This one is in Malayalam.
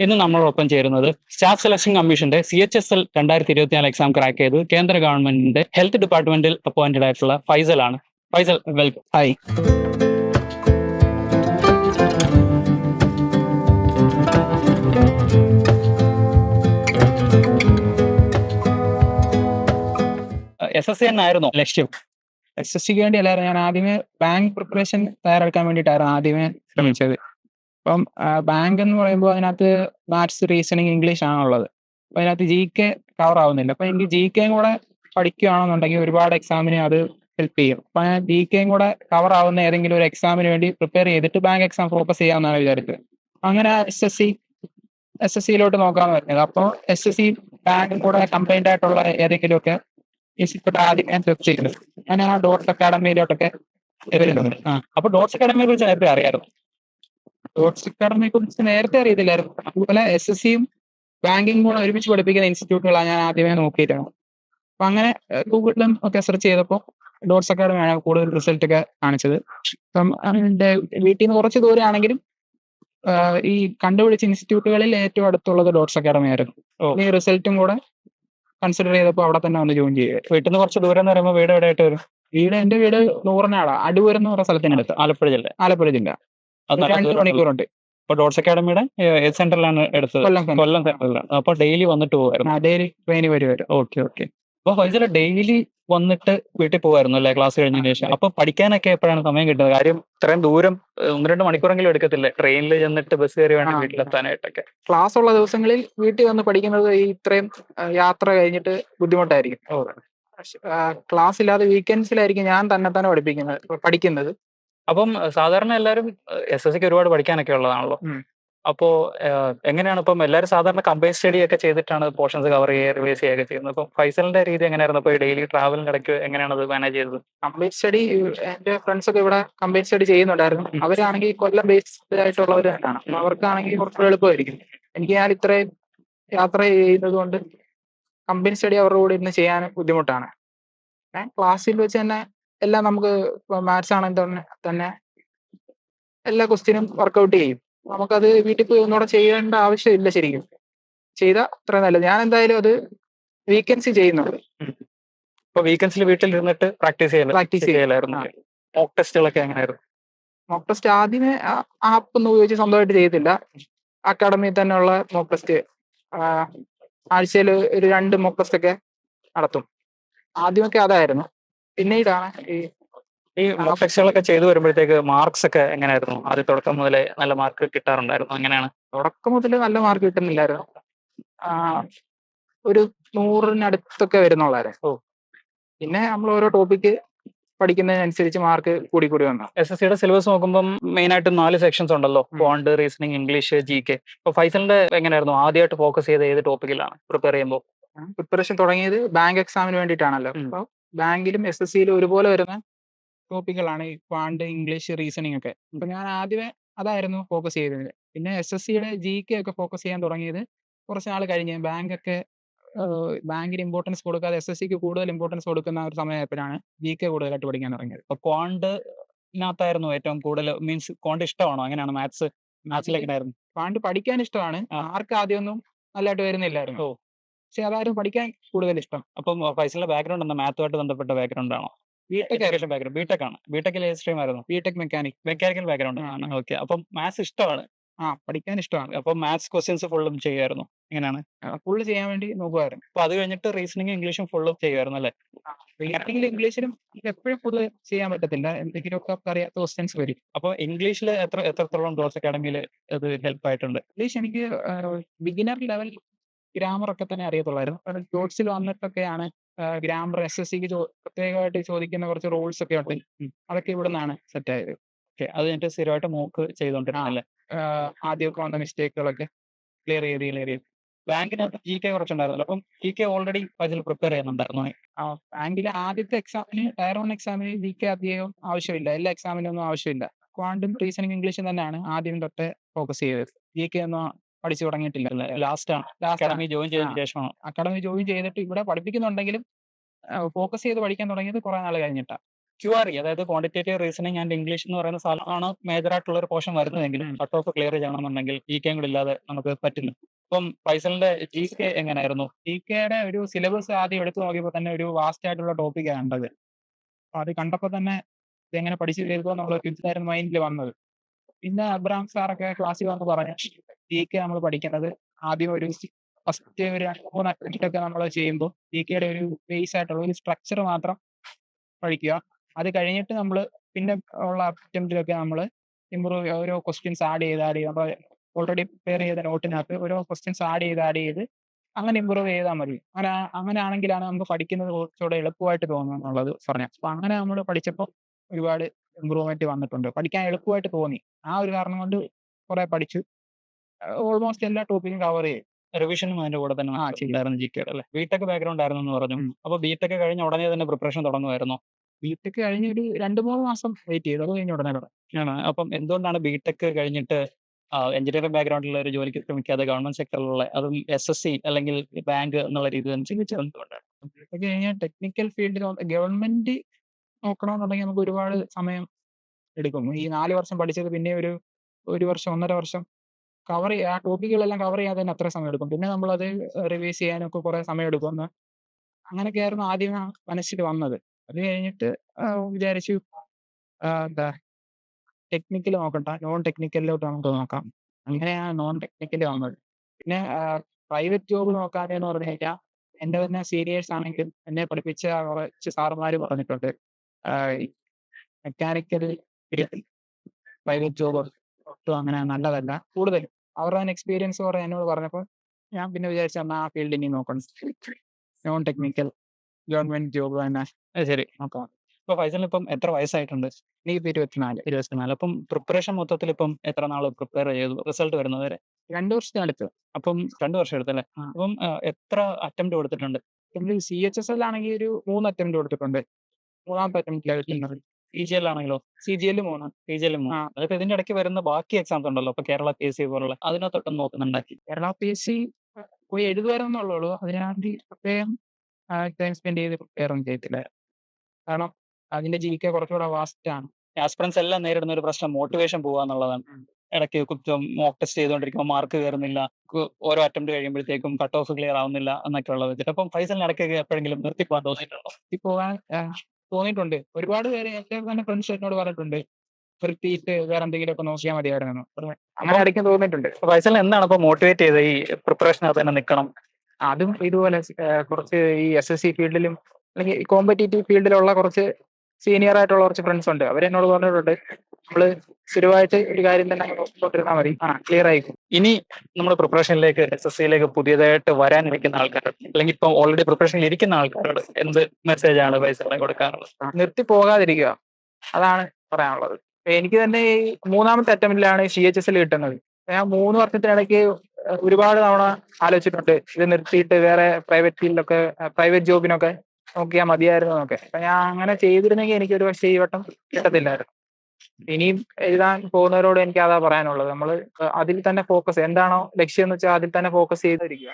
ഇന്ന് നമ്മളോടൊപ്പം ചേരുന്നത് സ്റ്റാഫ് സെലക്ഷൻ കമ്മീഷന്റെ സി എച്ച് എസ് എൽ രണ്ടായിരത്തി ഇരുപത്തിനാല് എക്സാം ക്രാക്ക് ചെയ്ത് കേന്ദ്ര ഗവൺമെന്റിന്റെ ഹെൽത്ത് ഡിപ്പാർട്ട്മെന്റിൽ അപ്പോയിന്റഡ് ആയിട്ടുള്ള ഫൈസൽ ആണ്. Faisal welcome hi S S C തന്നെ ആയിരുന്നു? ലക്ഷ്യം. എസ് എസ് സിക്ക് വേണ്ടി അല്ലായിരുന്നു. ഞാൻ ആദ്യമേ ബാങ്ക് പ്രിപ്പറേഷൻ തയ്യാറെടുക്കാൻ വേണ്ടിയിട്ടായിരുന്നു ആദ്യമേ ശ്രമിച്ചത്. അപ്പം ബാങ്ക് എന്ന് പറയുമ്പോൾ അതിനകത്ത് മാത്സ് റീസണിങ് ഇംഗ്ലീഷ് ആണുള്ളത്. അപ്പൊ അതിനകത്ത് ജി കെ കവർ ആവുന്നില്ല. അപ്പൊ എനിക്ക് ജി കെയും കൂടെ പഠിക്കുകയാണെന്നുണ്ടെങ്കിൽ ഒരുപാട് എക്സാമിന് അത് ഹെൽപ്പ് ചെയ്യും. അപ്പൊ ഞാൻ ജി കെയും കൂടെ കവർ ആവുന്ന ഏതെങ്കിലും ഒരു എക്സാമിന് വേണ്ടി പ്രിപ്പയർ ചെയ്തിട്ട് ബാങ്ക് എക്സാം ഫോക്കസ് ചെയ്യാമെന്നാണ് വിചാരിച്ചത്. അങ്ങനെ S S C S S സിയിലോട്ട് നോക്കാന്ന് പറഞ്ഞത്. അപ്പോൾ എസ് എസ് സി ബാങ്കും കൂടെ കമ്പൈൻഡ് ആയിട്ടുള്ള ഏതെങ്കിലുമൊക്കെ ഇൻസ്റ്റിറ്റ്യൂട്ട് ആദ്യം ഞാൻ സെർച്ച് ചെയ്തത് ഞാൻ ആ ഡോട്ട് അക്കാഡമിയിലോട്ടൊക്കെ വരുന്നുണ്ട്. ആ അപ്പൊ ഡോട്ട്സ് അക്കാഡമിയെ കുറിച്ച് നേരത്തെ അറിയായിരുന്നു അക്കാഡമിയെ കുറിച്ച് നേരത്തെ അറിയത്തില്ലായിരുന്നു. അതുപോലെ എസ് എസ് സിയും ബാങ്കിങ് കൂടെ ഒരുമിച്ച് പഠിപ്പിക്കുന്ന ഇൻസ്റ്റിറ്റ്യൂട്ടുകളാണ് ഞാൻ ആദ്യമേ നോക്കിയിട്ടാണ് അപ്പൊ അങ്ങനെ ഗൂഗിളിലും ഒക്കെ സെർച്ച് ചെയ്തപ്പോൾ ഡോട്ട്സ് അക്കാഡമിയാണ് കൂടുതൽ റിസൾട്ട് ഒക്കെ കാണിച്ചത്. അപ്പം എന്റെ വീട്ടിൽ നിന്ന് കുറച്ച് ദൂരമാണെങ്കിലും ഈ കണ്ടുപിടിച്ച ഇൻസ്റ്റിറ്റ്യൂട്ടുകളിൽ ഏറ്റവും അടുത്തുള്ളത് ഡോട്ട്സ് അക്കാഡമി ആയിരുന്നു ഈ റിസൾട്ടും കൂടെ കൺസിഡർ ചെയ്തപ്പോൾ അവിടെ തന്നെ വന്ന് ജോയിൻ ചെയ്യുക വീട്ടിൽ നിന്ന് കുറച്ച് ദൂരം എന്ന് പറയുമ്പോൾ വീട് എവിടെയായിട്ട് വരും? വീട് എന്റെ വീട് നൂറിനാടാ. അടിപൂരം എന്ന് പറഞ്ഞ സ്ഥലത്തിനടുത്ത്. ആലപ്പുഴ ജില്ല. ആലപ്പുഴ ജില്ല. രണ്ട്. മണിക്കൂറുണ്ട്. ഇപ്പൊ ഡോട്ട്സ് അക്കാഡമിയുടെ ഏത് സെന്ററിലാണ് എടുത്തത്? കൊല്ലം സെന്ററിലാണ്. അപ്പൊ ഡെയിലി വന്നിട്ട് പോകുമായിരുന്നു ഡെയിലി ട്രെയിന് വരുമായിരുന്നു ഓക്കെ ഓക്കെ. അപ്പൊ ഫൈസൽ ഡെയിലി വന്നിട്ട് വീട്ടിൽ പോകുമായിരുന്നു അല്ലേ ക്ലാസ് കഴിഞ്ഞതിന് ശേഷം? അപ്പൊ പഠിക്കാനൊക്കെ എപ്പോഴാണ് സമയം കിട്ടുന്നത്? കാര്യം ഇത്രയും ദൂരം ഒന്ന് രണ്ട് മണിക്കൂറെങ്കിലും എടുക്കത്തില്ലേ? ട്രെയിനിൽ ചെന്നിട്ട് ബസ് കയറി വേണം. വീട്ടിലെത്താനായിട്ടൊക്കെ ക്ലാസ് ഉള്ള ദിവസങ്ങളിൽ വീട്ടിൽ വന്ന് പഠിക്കുന്നത് ഈ ഇത്രയും യാത്ര കഴിഞ്ഞിട്ട് ബുദ്ധിമുട്ടായിരിക്കും. ക്ലാസ് ഇല്ലാതെ വീക്കെൻഡ്സിലായിരിക്കും ഞാൻ തന്നെ തന്നെ പഠിപ്പിക്കുന്നത് പഠിക്കുന്നത്. അപ്പം സാധാരണ എല്ലാവരും എസ് എസ് സിക്ക് ഒരുപാട് പഠിക്കാനൊക്കെ ഉള്ളതാണല്ലോ. അപ്പോ എങ്ങനെയാണ് ഇപ്പം എല്ലാവരും സാധാരണ കമ്പൈൻ സ്റ്റഡി ഒക്കെ ചെയ്തിട്ടാണ് പോർഷൻസ് കവർ ചെയ്യുക റിവൈസ് ചെയ്യുകയൊക്കെ ചെയ്യുന്നത്. അപ്പം ഫൈസലിന്റെ രീതി എങ്ങനെയായിരുന്നു? ഇപ്പൊ ഡെയിലി ട്രാവലിന് ഇടയ്ക്ക് എങ്ങനെയാണ് അത് മാനേജ് ചെയ്തത്? കംപ്ലീറ്റ് സ്റ്റഡി എന്റെ ഫ്രണ്ട്സ് ഒക്കെ ഇവിടെ കമ്പൈൻ സ്റ്റഡി ചെയ്യുന്നുണ്ടായിരുന്നു. അവരാണെങ്കിൽ കൊല്ലം ബേസ്ഡ് അപ്പൊ അവർക്കാണെങ്കിൽ കുറച്ചുകൂടെ എളുപ്പമായിരിക്കും. എനിക്ക് ഞാൻ ഇത്രയും യാത്ര ചെയ്യുന്നത് കൊണ്ട് കമ്പനി സ്റ്റഡി അവരുടെ കൂടെ ഇരുന്ന് ചെയ്യാൻ ബുദ്ധിമുട്ടാണ്. ഞാൻ ക്ലാസ്സിൽ വെച്ച് തന്നെ എല്ലാം നമുക്ക് മാത്സ് ആണെങ്കിൽ തന്നെ തന്നെ എല്ലാ ക്വസ്റ്റ്യനും വർക്കൗട്ട് ചെയ്യും. നമുക്കത് വീട്ടിൽ പോയി ഒന്നുകൂടെ ചെയ്യേണ്ട ആവശ്യമില്ല ശരിക്കും. ചെയ്ത അത്ര നല്ലത്. ഞാൻ എന്തായാലും അത് വീക്കെൻഡ്സ് ചെയ്യുന്നുണ്ട്. ഇപ്പൊ വീക്കെൻഡ്സിൽ വീട്ടിൽ ഇരുന്നിട്ട് പ്രാക്ടീസ് ചെയ്യണം പ്രാക്ടീസ് ചെയ്യലായിരുന്നു. മോക്ക് ടെസ്റ്റുകളൊക്കെ എങ്ങനെയായിരുന്നു? മോക്ക് ടെസ്റ്റ് ആദ്യമേ ആപ്പ് ഒന്നും ഉപയോഗിച്ച് സ്വന്തമായിട്ട് ചെയ്തില്ല അക്കാഡമിയിൽ തന്നെയുള്ള മോക്ക് ടെസ്റ്റ് ആഴ്ചയിൽ ഒരു രണ്ട് മോക്ക് ടെസ്റ്റ് ഒക്കെ നടത്തും. ആദ്യമൊക്കെ അതായിരുന്നു. പിന്നീടാണ് ഈ ഈ മോക്ക് ടെസ്റ്റുകളൊക്കെ ചെയ്തു വരുമ്പോഴത്തേക്ക് മാർക്സ് ഒക്കെ എങ്ങനെയായിരുന്നു? ആദ്യ തുടക്കം മുതലേ നല്ല മാർക്ക് കിട്ടാറുണ്ടായിരുന്നു. അങ്ങനെയാണ് തുടക്കം മുതൽ നല്ല മാർക്ക് കിട്ടുന്നില്ലായിരുന്നു. ഒരു നൂറിനടുത്തൊക്കെ വരുന്നുള്ളായിരുന്നു ഓ. പിന്നെ നമ്മൾ ഓരോ ടോപ്പിക്ക് പഠിക്കുന്നതിനനുസരിച്ച് മാർക്ക് കൂടി കൂടി വന്നു. എസ് എസ് സിയുടെ സിലബസ് നോക്കുമ്പോൾ മെയിൻ ആയിട്ട് നാല് സെക്ഷൻസ് ഉണ്ടല്ലോ. ബോണ്ട് റീസണിങ് ഇംഗ്ലീഷ് ജി കെ അപ്പൊ ഫൈസലിന്റെ എങ്ങനെയായിരുന്നു? ആദ്യമായിട്ട് ഫോക്കസ് ചെയ്ത ഏത് ടോപ്പിക്കിലാണ് പ്രിപ്പയർ ചെയ്യുമ്പോൾ പ്രിപ്പറേഷൻ തുടങ്ങിയത് ബാങ്ക് എക്സാമിന് വേണ്ടിയിട്ടാണല്ലോ. അപ്പോൾ ബാങ്കിലും എസ് എസ് സിയിലും ഒരുപോലെ വരുന്ന ടോപ്പിക്കുകളാണ് ഈ ക്വാണ്ട് ഇംഗ്ലീഷ് റീസണിങ് ഒക്കെ. അപ്പൊ ഞാൻ ആദ്യമേ അതായിരുന്നു ഫോക്കസ് ചെയ്തത്. പിന്നെ എസ് എസ് സിയുടെ ജി കെ ഒക്കെ ഫോക്കസ് ചെയ്യാൻ തുടങ്ങിയത് കുറച്ച് നാൾ കഴിഞ്ഞ്. ബാങ്കൊക്കെ ബാങ്കിന് ഇമ്പോർട്ടൻസ് കൊടുക്കാതെ എസ് എസ് സിക്ക് കൂടുതൽ ഇമ്പോർട്ടൻസ് കൊടുക്കുന്ന ഒരു സമയത്തിലാണ് ജി കെ കൂടുതലായിട്ട് പഠിക്കാൻ തുടങ്ങിയത്. അപ്പൊ ക്വാണ്ടിനകത്തായിരുന്നു ഏറ്റവും കൂടുതൽ മീൻസ് ക്വാണ്ട് ഇഷ്ടമാണോ? അങ്ങനെയാണ് മാത്സ് മാത്സിലേക്ക് കോണ്ട് ക്വാണ്ട് പഠിക്കാൻ ഇഷ്ടമാണ്. ആർക്ക് ആദ്യമൊന്നും നല്ലതായിട്ട് വരുന്നില്ലായിരുന്നു. പക്ഷെ അതായിരുന്നു പഠിക്കാൻ കൂടുതൽ ഇഷ്ടം. അപ്പം ഫൈസലിന്റെ ബാക്ക്ഗ്രൗണ്ട് എന്താ? മാത്തുമായിട്ട് ബന്ധപ്പെട്ട ബാക്ക്ഗ്രൗണ്ട് ആണോ? ബിടെക് ഏകദേശം ബാക്ക്ഗ്രൗണ്ട് ബിടെക് ആണ്. ബിടെക്കിൽ ഏത് സ്ട്രീം ആയിരുന്നു ബിടെക് മെക്കാനിക് മെക്കാനിക്കൽ ബാക്ക്ഗ്രൗണ്ട്. ആണ്. ഓക്കെ അപ്പം മാത്സ് ഇഷ്ടമാണ്. ആ പഠിക്കാൻ ഇഷ്ടമാണ്. അപ്പൊ മാത്സ് ക്വസ്റ്റ്യൻസ് ഫുള്ളും ചെയ്യുമായിരുന്നു. എങ്ങനെയാണ്? ഫുള്ള് ചെയ്യാൻ വേണ്ടി നോക്കുമായിരുന്നു. അപ്പൊ അത് കഴിഞ്ഞിട്ട് റീസണിങ് ഇംഗ്ലീഷും ഫുള്ളും ചെയ്യുമായിരുന്നു അല്ലേ? റീസണിംഗിൽ ഇംഗ്ലീഷിലും എപ്പോഴും ഫുള്ള് ചെയ്യാൻ പറ്റത്തില്ല. എന്തെങ്കിലുമൊക്കെ അറിയാത്ത ക്വസ്റ്റ്യൻസ് വരും. അപ്പൊ ഇംഗ്ലീഷിൽ എത്ര എത്രത്തോളം ഡോസ് അക്കാഡമിയിൽ അത് ഹെൽപ്പ് ആയിട്ടുണ്ട്? ഇംഗ്ലീഷ് എനിക്ക് ബിഗിനർ ലെവൽ ഗ്രാമർ ഒക്കെ തന്നെ അറിയത്തുള്ളായിരുന്നു. ജോട്സിൽ വന്നിട്ടൊക്കെയാണ് ഗ്രാമർ എസ് എസ് സിക്ക് പ്രത്യേകമായിട്ട് ചോദിക്കുന്ന കുറച്ച് റൂൾസ് ഒക്കെ ഉണ്ട്. അതൊക്കെ ഇവിടെ നിന്നാണ് സെറ്റ് ആയത്. ഓക്കെ അത് എന്നിട്ട് സ്ഥിരമായിട്ട് മോക്ക് ചെയ്തുകൊണ്ടിരുന്നല്ലേ ആദ്യമൊക്കെ വന്ന മിസ്റ്റേക്കുകളൊക്കെ ക്ലിയർ ചെയ്ത് ക്ലിയർ ചെയ്ത്. ബാങ്കിനകത്ത് ജി കെ കുറച്ചുണ്ടായിരുന്നല്ലോ. അപ്പം ജി കെ ഓൾറെഡി അതിൽ പ്രിപ്പയർ ചെയ്യുന്നുണ്ടായിരുന്നു. ബാങ്കിലെ ആദ്യത്തെ എക്സാമിന് ടയർ വൺ എക്സാമിന് ജി കെ അധികം ആവശ്യമില്ല. എല്ലാ എക്സാമിനൊന്നും ആവശ്യമില്ല. ക്വാണ്ടും റീസണിങ് ഇംഗ്ലീഷും തന്നെയാണ് ആദ്യം തൊട്ട് ഫോക്കസ് ചെയ്തത്. ജി കെ ഒന്നും പഠിച്ചു തുടങ്ങിയിട്ടില്ല. ലാസ്റ്റ് ആണ്. ലാസ്റ്റ് അക്കാഡമി ജോയിൻ ചെയ്ത. ശേഷമാണ്. അക്കാഡമി ജോയിൻ ചെയ്തിട്ട് ഇവിടെ പഠിപ്പിക്കുന്നുണ്ടെങ്കിലും ഫോക്കസ് ചെയ്ത് പഠിക്കാൻ തുടങ്ങിയത് കുറെ നാൾ കഴിഞ്ഞിട്ടാണ് ക്യു ആർ ഇ അതായത് ക്വാണ്ടിറ്റേറ്റീവ് റീസണിങ് ആൻഡ് ഇംഗ്ലീഷ് എന്ന് പറയുന്ന സാധനമാണ് മേജർ ആയിട്ടുള്ള ഒരു പോർഷൻ വരുന്നതെങ്കിലും കട്ട് ഓഫ് ക്ലിയർ ചെയ്യണമെന്നുണ്ടെങ്കിൽ ഈ കെയും കൂടി ഇല്ലാതെ നമുക്ക് പറ്റില്ല. അപ്പം ഫൈസലിന്റെ ജി കെ എങ്ങനെയായിരുന്നു? ജി കെയുടെ ഒരു സിലബസ് ആദ്യം എടുത്തു നോക്കിയപ്പോൾ തന്നെ ഒരു വാസ്റ്റ് ആയിട്ടുള്ള ടോപ്പിക്കാണ് കണ്ടത് അപ്പൊ അത് കണ്ടപ്പോൾ തന്നെ ഇത് എങ്ങനെ പഠിച്ചു തീർക്കുമോ എന്നുള്ള ഇതായിരുന്നു മൈൻഡിൽ വന്നത്. പിന്നെ അബ്രാം സാറൊക്കെ ക്ലാസ്സിൽ വന്ന് പറഞ്ഞു ജി കെ നമ്മൾ പഠിക്കുന്നത് ആദ്യം ഒരു ഫസ്റ്റ് ഒരു രണ്ട് മൂന്ന് അറ്റംപ്റ്റ് ഒക്കെ നമ്മൾ ചെയ്യുമ്പോൾ ജി കെയുടെ ഒരു ബേസ് ആയിട്ടുള്ള ഒരു സ്ട്രക്ചർ മാത്രം പഠിക്കുക. അത് കഴിഞ്ഞിട്ട് നമ്മൾ പിന്നെ ഉള്ള അറ്റംപ്റ്റിലൊക്കെ നമ്മൾ ഇമ്പ്രൂവ് ഓരോ ക്വസ്റ്റ്യൻസ് ആഡ് ചെയ്ത് ആഡ് ചെയ്ത്. നമ്മൾ ഓൾറെഡി പ്രിപ്പയർ ചെയ്ത നോട്ടിനകത്ത് ഓരോ ക്വസ്റ്റ്യൻസ് ആഡ് ചെയ്ത് ആഡ് ചെയ്ത് അങ്ങനെ ഇമ്പ്രൂവ് ചെയ്താൽ മതി. അങ്ങനെ അങ്ങനെ ആണെങ്കിലാണ് നമുക്ക് പഠിക്കുന്നത് കുറച്ചുകൂടെ എളുപ്പമായിട്ട് തോന്നുന്നത് എന്നുള്ളത് പറഞ്ഞു അപ്പൊ അങ്ങനെ നമ്മൾ പഠിച്ചപ്പോൾ ഒരുപാട് ഇമ്പ്രൂവ്മെന്റ് വന്നിട്ടുണ്ട്. പഠിക്കാൻ എളുപ്പമായിട്ട് തോന്നി. ആ ഒരു കാരണം കൊണ്ട് കുറെ പഠിച്ചു. ഓൾമോസ്റ്റ് എല്ലാ ടോപ്പിക്കും കവർ ചെയ്യും റിവിഷനും അതിന്റെ കൂടെ തന്നെ. ഉണ്ടായിരുന്നു ജി കെയുടെ അല്ലേ? ബിടെക് ബാക്ക്ഗ്രൗണ്ട് ആയിരുന്നു എന്ന് പറഞ്ഞു. അപ്പൊ ബിടെക് കഴിഞ്ഞ ഉടനെ തന്നെ പ്രിപ്പറേഷൻ തുടങ്ങുമായിരുന്നു. ബിടെക് കഴിഞ്ഞ ഒരു രണ്ട് മൂന്ന് മാസം വെയിറ്റ് ചെയ്തു. അത് കഴിഞ്ഞ ഉടനെ തുടങ്ങി. ആണ്. അപ്പം എന്തുകൊണ്ടാണ് ബിടെക് കഴിഞ്ഞിട്ട് എഞ്ചിനീയറിംഗ് ബാക്ക്ഗ്രൗണ്ടിലുള്ള ഒരു ജോലിക്ക് ശ്രമിക്കാതെ ഗവൺമെന്റ് സെക്ടറിലുള്ള അതും എസ് എസ് സി അല്ലെങ്കിൽ ബാങ്ക് എന്നുള്ള രീതി ചിന്തിച്ചത് എന്തുകൊണ്ടാണ്? ബിടെക് കഴിഞ്ഞാൽ ടെക്നിക്കൽ ഫീൽഡിൽ ഗവൺമെന്റ് നോക്കണമെന്നുണ്ടെങ്കിൽ നമുക്ക് ഒരുപാട് സമയം എടുക്കും. ഈ നാല് വർഷം പഠിച്ചത് പിന്നെ ഒരു ഒരു വർഷം ഒന്നര വർഷം കവർ ചെയ്യുക ആ ടോപ്പിക്കുകളെല്ലാം കവർ ചെയ്യാതെ തന്നെ അത്ര സമയം എടുക്കും. പിന്നെ നമ്മളത് റിവൈസ് ചെയ്യാനൊക്കെ കുറെ സമയം എടുക്കുമെന്ന് അങ്ങനെയൊക്കെയായിരുന്നു ആദ്യം മനസ്സിൽ വന്നത്. അത് കഴിഞ്ഞിട്ട് വിചാരിച്ചു എന്താ ടെക്നിക്കൽ നോക്കണ്ട. നോൺ ടെക്നിക്കലിലോട്ട് നമുക്ക് നോക്കാം. അങ്ങനെയാണ് നോൺ ടെക്നിക്കൽ വന്നത്. പിന്നെ പ്രൈവറ്റ് ജോബ് നോക്കാതെ എന്ന് പറഞ്ഞു കഴിഞ്ഞാൽ എന്റെ തന്നെ സീനിയേഴ്സ് ആണെങ്കിൽ എന്നെ പഠിപ്പിച്ച കുറച്ച് സാറുമാർ പറഞ്ഞിട്ടുണ്ട്. മെക്കാനിക്കൽ പ്രൈവറ്റ് ജോബ് ഒട്ടും അങ്ങനെ നല്ലതല്ല. കൂടുതലും അവരുടെ തന്നെ എക്സ്പീരിയൻസ് കുറെ എന്നോട് പറഞ്ഞപ്പോൾ ഞാൻ പിന്നെ വിചാരിച്ച ആ ഫീൽഡ് ഇനി നോക്കണം. നോൺ ടെക്നിക്കൽ ഗവൺമെന്റ് ജോബ് തന്നെ. ശരി. നോക്കാം ഇപ്പൊ ഫൈസലിന് ഇപ്പം എത്ര വയസ്സായിട്ടുണ്ട്? നീ ഇപ്പൊ ഇരുപത്തിനാല്. ഇരുപത്തിനാല്. അപ്പം പ്രിപ്പറേഷൻ മൊത്തത്തിൽ ഇപ്പം എത്ര നാൾ പ്രിപ്പയർ ചെയ്തു റിസൾട്ട് വരുന്നത് വരെ? രണ്ടു വർഷത്തിനടുത്ത് അപ്പം രണ്ടു വർഷം എടുത്തല്ലേ. അപ്പം എത്ര അറ്റംപ്റ്റ് കൊടുത്തിട്ടുണ്ട്? സി എച്ച് എസ് എൽ ആണെങ്കിൽ ഒരു മൂന്ന് അറ്റംപ്റ്റ് കൊടുത്തിട്ടുണ്ട്. മൂന്നാമത്തെ അറ്റംപ്റ്റിൽ പി ജി എൽ ആണെങ്കിലോ സി ജി എൽ മൂന്ന്. പി ജി എൽ മൂന്ന്. അതിപ്പോ ഇതിന്റെ ഇടയ്ക്ക് വരുന്ന ബാക്കി എക്സാംസ് ഉണ്ടല്ലോ. ഇപ്പൊ കേരള പി എസ് സി പോലുള്ള. അതിനകത്തൊട്ടും നോക്കുന്നുണ്ടാക്കി കേരള പി എസ് സി പോയി എഴുതുമായിരുന്നുള്ളൂ അതിനാണ്ടി പ്രത്യേകം ടൈം സ്പെൻഡ് ചെയ്ത് പ്രിപ്പയർ ഒന്നും ചെയ്തില്ല കാരണം അതിന്റെ ജി കെ കുറച്ചുകൂടെ വാസ്റ്റ് ആണ്. ആസ്പിറൻസ് എല്ലാം നേരിടുന്ന ഒരു പ്രശ്നം. മോട്ടിവേഷൻ പോവാന്നുള്ളതാണ്. ഇടയ്ക്ക് കുറ്റം മോക്ക് ടെസ്റ്റ് ചെയ്തുകൊണ്ടിരിക്കുമ്പോൾ മാർക്ക് കയറുന്നില്ല. ഓരോ അറ്റംപ്റ്റ് കഴിയുമ്പോഴത്തേക്കും കട്ട് ഓഫ് ക്ലിയർ ആവുന്നില്ല എന്നൊക്കെ ഉള്ളത് വെച്ചിട്ട് അപ്പം ഫൈസലിന് ഇടയ്ക്ക് എപ്പോഴെങ്കിലും നിർത്തി പോകാൻ തോന്നിയിട്ടുണ്ടോ? പോകാൻ തോന്നിയിട്ടുണ്ട്. ഒരുപാട് പേര് എന്റെ തന്നെ ഫ്രണ്ട്സ് എന്നോട് പറഞ്ഞിട്ടുണ്ട്. നിർത്തിയിട്ട് വേറെ എന്തെങ്കിലും ഒക്കെ നോക്കിയാൽ മതിയായിരുന്നു അങ്ങനെ ഇടയ്ക്ക് തോന്നിയിട്ടുണ്ട്. ഫൈസൽ എന്താണ് ഇപ്പൊ മോട്ടിവേറ്റ് ചെയ്തത് ഈ പ്രിപ്പറേഷനകത്ത് തന്നെ നിൽക്കണം? അതും ഇതുപോലെ കുറച്ച് ഈ എസ് എസ് സി ഫീൽഡിലും അല്ലെങ്കിൽ കോമ്പറ്റേറ്റീവ് ഫീൽഡിലുള്ള കുറച്ച് സീനിയർ ആയിട്ടുള്ള കുറച്ച് ഫ്രണ്ട്സ് ഉണ്ട്. അവരെന്നോട് പറഞ്ഞിട്ടുണ്ട് നമ്മൾ സ്ഥിരമായിട്ട് ഒരു കാര്യം തന്നെ നോക്കിക്കൊണ്ടിരുന്നാൽ മതി. ആ ക്ലിയർ ആയിക്കും? ഇനി നമ്മൾ പ്രിപ്പറേഷനിലേക്ക് എസ് എസ് സിയിലേക്ക് പുതിയതായിട്ട് വരാൻ ഇരിക്കുന്ന ആൾക്കാർ അല്ലെങ്കിൽ ഇപ്പൊ ഓൾറെഡി പ്രിപ്പറേഷനിൽ ഇരിക്കുന്ന ആൾക്കാരോട് എന്ത് മെസ്സേജ് ആണ് പൈസ കൊടുക്കാറുള്ളത്? നിർത്തി പോകാതിരിക്കുക. അതാണ് പറയാനുള്ളത്. എനിക്ക് തന്നെ ഈ മൂന്നാമത്തെ അറ്റംപ്റ്റിലാണ് സി എച്ച് എസ് എൽ കിട്ടുന്നത്. ഞാൻ മൂന്ന് വർഷത്തിനിടയ്ക്ക് ഒരുപാട് തവണ ആലോചിച്ചിട്ടുണ്ട്. ഇത് നിർത്തിയിട്ട് വേറെ പ്രൈവറ്റ് ഫീൽഡിലൊക്കെ പ്രൈവറ്റ് ജോബിനൊക്കെ നോക്കിയാൽ മതിയായിരുന്നു എന്നൊക്കെ. അപ്പൊ ഞാൻ അങ്ങനെ ചെയ്തിരുന്നെങ്കിൽ എനിക്ക് ഒരു പക്ഷേ ഈ വട്ടം കിട്ടത്തില്ലായിരുന്നു. ഇനിയും എഴുതാൻ പോകുന്നവരോട് എനിക്ക് അതാ പറയാനുള്ളത്. നമ്മൾ അതിൽ തന്നെ ഫോക്കസ് എന്താണോ ലക്ഷ്യം എന്ന് വെച്ചാൽ അതിൽ തന്നെ ഫോക്കസ് ചെയ്തിരിക്കുക.